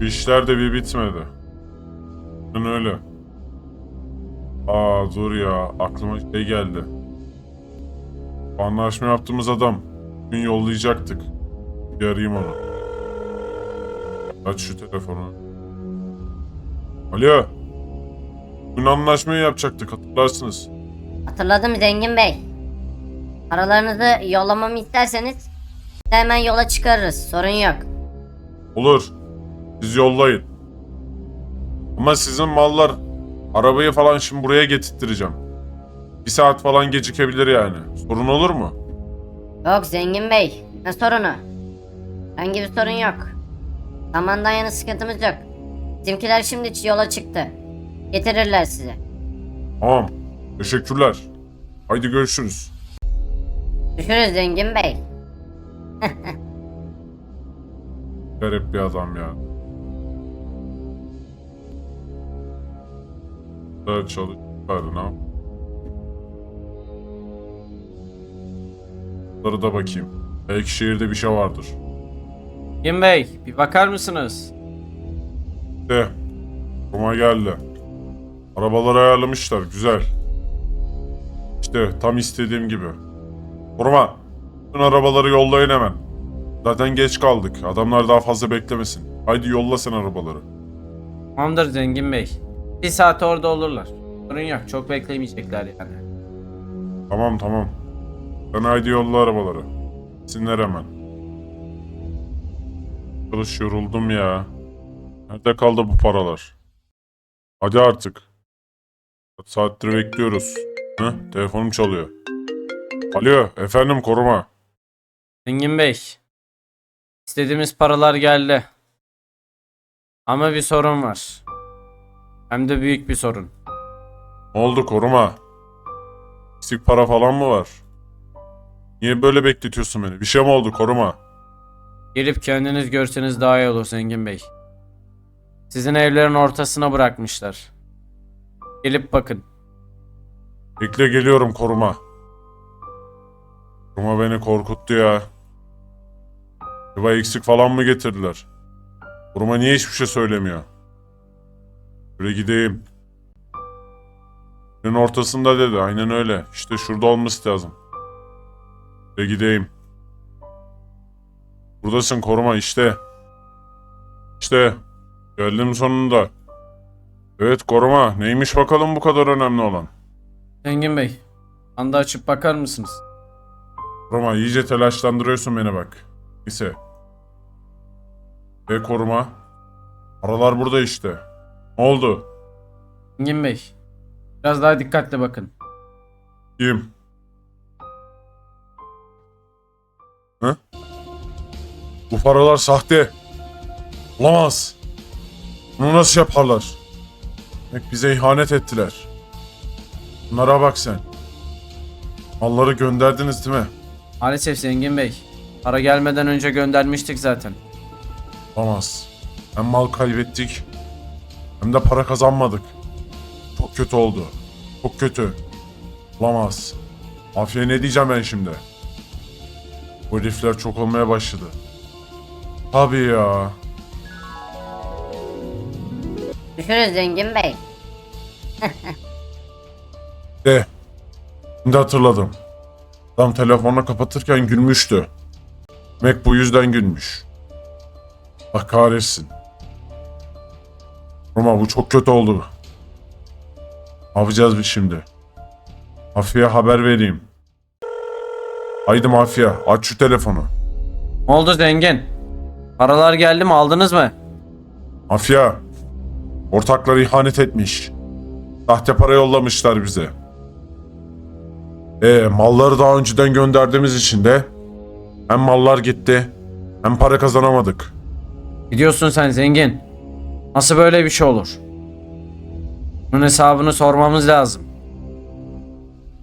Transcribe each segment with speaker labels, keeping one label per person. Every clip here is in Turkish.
Speaker 1: İşler de bir bitmedi. Ben öyle. Aa dur ya aklıma şey geldi. Anlaşma yaptığımız adam gün yollayacaktık. Bir arayayım onu. Aç şu telefonu. Alo. Bugün anlaşmayı yapacaktık hatırlarsınız.
Speaker 2: Hatırladım Zengin Bey. Paralarınızı yollamamı isterseniz hemen yola çıkarırız. Sorun yok.
Speaker 1: Olur. Siz yollayın. Ama sizin mallar arabayı falan şimdi buraya getirttireceğim. Bir saat falan gecikebilir yani. Sorun olur mu?
Speaker 2: Yok Zengin Bey. Ne sorunu? Herhangi bir sorun yok. Zamandan yana sıkıntımız yok. Bizimkiler şimdi yola çıktı. Getirirler size.
Speaker 1: Tamam. Teşekkürler. Haydi görüşürüz.
Speaker 2: Düşürüz Zengin Bey.
Speaker 1: Garip bir adam ya. Güzel çalışıyorlar ne yap- Bunları da bakayım. Belki şehirde bir şey vardır.
Speaker 3: Kim Bey bir bakar mısınız?
Speaker 1: De. Roma geldi. Arabaları ayarlamışlar. Güzel. İşte tam istediğim gibi. Koruma. Bütün arabaları yollayın hemen. Zaten geç kaldık. Adamlar daha fazla beklemesin. Haydi yolla sen arabaları.
Speaker 3: Tamamdır Zengin Bey. Bir saat orada olurlar. Sorun yok çok beklemeyecekler yani.
Speaker 1: Tamam tamam. Sen haydi yolla arabaları. Sinler hemen. Çalış yoruldum ya. Nerede kaldı bu paralar? Hadi artık. Kaç saattir bekliyoruz. Hı? Telefonum çalıyor. Alo, efendim koruma.
Speaker 3: Zengin Bey. istediğimiz paralar geldi. Ama bir sorun var. Hem de büyük bir sorun.
Speaker 1: Ne oldu koruma? Eksik para falan mı var? Niye böyle bekletiyorsun beni? Bir şey mi oldu koruma?
Speaker 3: Gelip kendiniz görseniz daha iyi olur Zengin Bey. Sizin evlerin ortasına bırakmışlar. Gelip bakın.
Speaker 1: Bekle geliyorum koruma. Koruma beni korkuttu ya. Acaba eksik falan mı getirdiler? Koruma niye hiçbir şey söylemiyor? Şöyle gideyim. Günün ortasında dedi. Aynen öyle. İşte şurada olması lazım. Şöyle gideyim. Buradasın koruma işte. İşte. Geldim sonunda. Evet koruma. Neymiş bakalım bu kadar önemli olan?
Speaker 3: Zengin Bey. Anda açıp bakar mısınız?
Speaker 1: Roma iyice telaşlandırıyorsun beni bak. Neyse. Ve koruma. Paralar burada işte. Oldu?
Speaker 3: Zengin Bey. Biraz daha dikkatli bakın.
Speaker 1: Kim? Hı? Bu paralar sahte. Olamaz. Bunu nasıl yaparlar? Demek bize ihanet ettiler. Bunlara bak sen. Malları gönderdiniz değil mi?
Speaker 3: Maalesef Zengin Bey. Para gelmeden önce göndermiştik zaten.
Speaker 1: Olamaz. Hem mal kaybettik hem de para kazanmadık. Çok kötü oldu. Çok kötü. Olamaz. Mafya ne diyeceğim ben şimdi? Bu herifler çok olmaya başladı. Tabii ya.
Speaker 2: Düşürüz Zengin Bey.
Speaker 1: De. Şimdi hatırladım. Adam telefonu kapatırken gülmüştü. Demek bu yüzden gülmüş. Bak kahretsin. Roma bu çok kötü oldu. Ne yapacağız biz şimdi? Mafya haber vereyim. Haydi mafya aç şu telefonu.
Speaker 3: Ne oldu Zengin? Paralar geldi mi aldınız mı?
Speaker 1: Mafya. Ortakları ihanet etmiş. Sahte para yollamışlar bize. E malları daha önceden gönderdiğimiz için de hem mallar gitti hem para kazanamadık.
Speaker 3: Gidiyorsun sen Zengin. Nasıl böyle bir şey olur? Bunun hesabını sormamız lazım.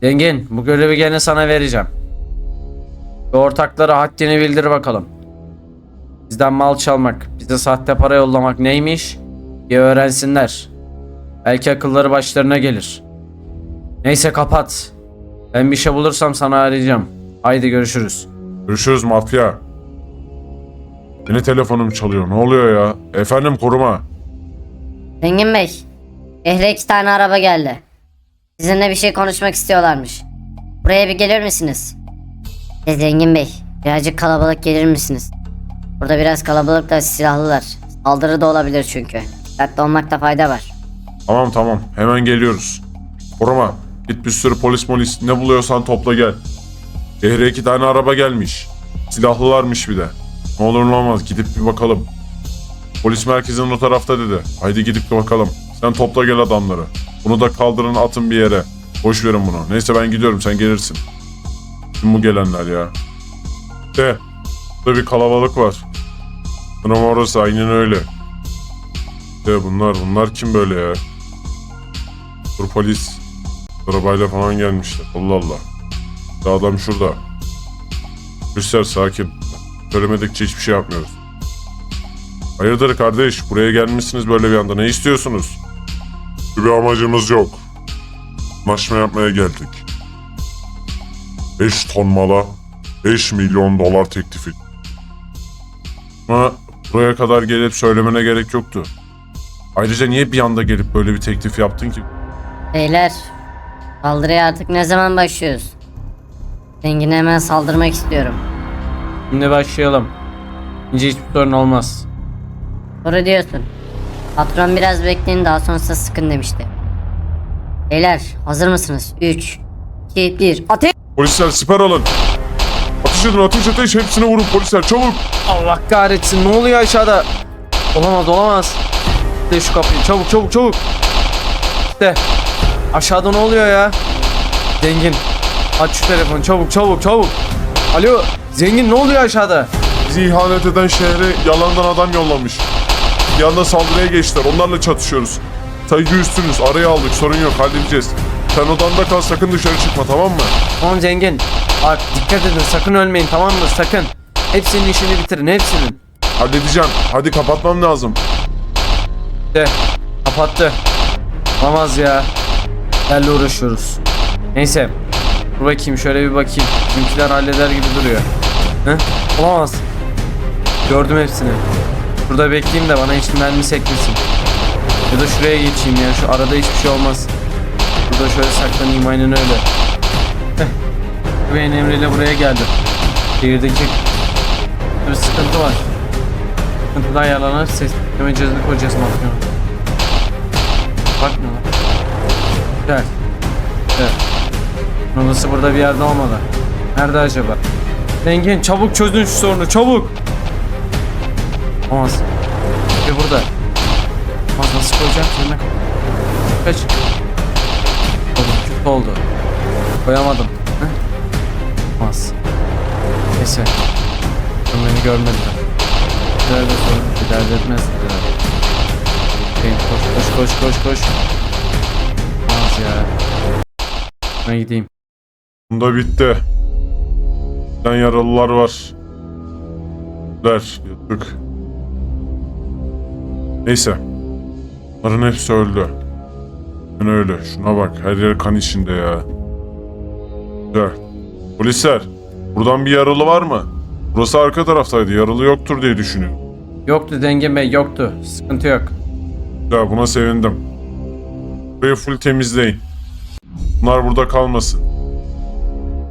Speaker 3: Zengin bu görevi gene sana vereceğim. Ve ortaklara haddini bildir bakalım. Bizden mal çalmak, bize sahte para yollamak neymiş? Bir öğrensinler. Belki akılları başlarına gelir. Neyse kapat. Ben bir şey bulursam sana arayacağım. Haydi görüşürüz.
Speaker 1: Görüşürüz mafya. Yine telefonum çalıyor. Ne oluyor ya? Efendim koruma.
Speaker 2: Zengin Bey, şehre iki tane araba geldi. Sizinle bir şey konuşmak istiyorlarmış. Buraya bir gelir misiniz? E, Zengin Bey, birazcık kalabalık gelir misiniz? Burada biraz kalabalık da silahlılar. Saldırı da olabilir çünkü. Dikkatli olmakta fayda var.
Speaker 1: Tamam tamam. Hemen geliyoruz. Koruma. Git bir sürü polis polis. Ne buluyorsan topla gel. Şehre iki tane araba gelmiş. Silahlılarmış bir de. Ne olur ne olmaz gidip bir bakalım. Polis merkezinin o tarafta dedi. Haydi gidip bir bakalım. Sen topla gel adamları. Bunu da kaldırın atın bir yere. Boş verin bunu. Neyse ben gidiyorum sen gelirsin. Kim bu gelenler ya? De. Burada bir kalabalık var. Sanırım orası aynen öyle. De bunlar bunlar kim böyle ya? Dur polis. Arabayla falan gelmişler. Allah Allah. Ya adam şurada. Polisler sakin. Söylemedikçe hiçbir şey yapmıyoruz. Hayırdır kardeş? Buraya gelmişsiniz böyle bir anda. Ne istiyorsunuz? Bir amacımız yok. Anlaşma yapmaya geldik. 5 ton mala 5 milyon dolar teklif et. Ama buraya kadar gelip söylemene gerek yoktu. Ayrıca niye bir anda gelip böyle bir teklif yaptın ki?
Speaker 2: Beyler, saldırıya artık ne zaman başlıyoruz? Zengine hemen saldırmak istiyorum.
Speaker 3: Şimdi başlayalım. İnce hiçbir sorun olmaz.
Speaker 2: Doğru diyorsun. Patron biraz bekleyin daha sonrası sıkın demişti. Beyler hazır mısınız? 3, 2, 1 ateş!
Speaker 1: Polisler siper alın. Ateş edin ateş ateş hepsine vurun polisler çabuk.
Speaker 3: Allah kahretsin ne oluyor aşağıda? Olamaz olamaz. De şu kapıyı çabuk çabuk çabuk. İşte aşağıda ne oluyor ya? Zengin aç şu telefonu çabuk çabuk çabuk. Alo zengin ne oluyor aşağıda?
Speaker 1: Bizi ihanet eden şehre yalandan adam yollamış. Bir anda saldırıya geçtiler onlarla çatışıyoruz. Saygı üstünüz araya aldık sorun yok halledeceğiz. Sen odanda kal sakın dışarı çıkma tamam mı?
Speaker 3: Tamam zengin. Bak dikkat edin sakın ölmeyin tamam mı sakın. Hepsinin işini bitirin hepsinin.
Speaker 1: Halledeceğim hadi kapatmam lazım.
Speaker 3: De kapattı. Olamaz ya. Yerle uğraşıyoruz. Neyse. Dur bakayım şöyle bir bakayım. Bizimkiler halleder gibi duruyor. Hı? Olamaz. Gördüm hepsini. Burada bekleyeyim de bana hiç mermi sekmesin. Ya da şuraya geçeyim ya. Şu arada hiçbir şey olmaz. Burada şöyle saklanayım aynen öyle. Güven emriyle buraya geldim. Şehirdeki bir sıkıntı var. Sıkıntıdan ayarlanan ses dinleme cihazını koyacağız mafyona. Bakmıyor lan. Gel. Gel. Odası burada bir yerde olmalı. Nerede acaba? Zengin çabuk çözün şu sorunu çabuk. Olmaz. Bir burada. Olmaz nasıl koyacağım koy. Kaç. Oldu. Kötü oldu. Koyamadım. Heh. Olmaz. Neyse. Sen beni görmediler. Nerede sorun? Bir dert etmezler koş koş koş koş koş. Olmaz ya. Ben gideyim.
Speaker 1: Bunda bitti. Giden yaralılar var. Der, yattık. Neyse. Bunların hepsi öldü. Ben öyle. Şuna bak. Her yer kan içinde ya. Güzel. Polisler. Buradan bir yaralı var mı? Burası arka taraftaydı. Yaralı yoktur diye düşünüyorum.
Speaker 3: Yoktu Denge Bey yoktu. Sıkıntı yok.
Speaker 1: Ya buna sevindim. Burayı full temizleyin. Bunlar burada kalmasın.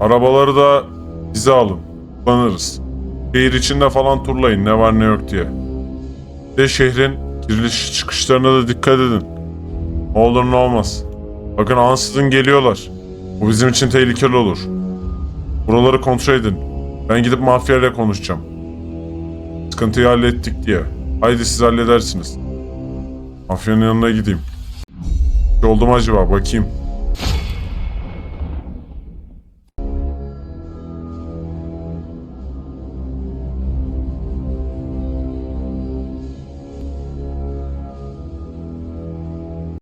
Speaker 1: Arabaları da bize alın. Kullanırız. Şehir içinde falan turlayın ne var ne yok diye. Bir de şehrin giriş çıkışlarına da dikkat edin. Ne olur ne olmaz. Bakın ansızın geliyorlar. Bu bizim için tehlikeli olur. Buraları kontrol edin. Ben gidip mafyayla konuşacağım. Sıkıntıyı hallettik diye. Haydi siz halledersiniz. Mafyanın yanına gideyim. Şey oldu mu acaba? Bakayım.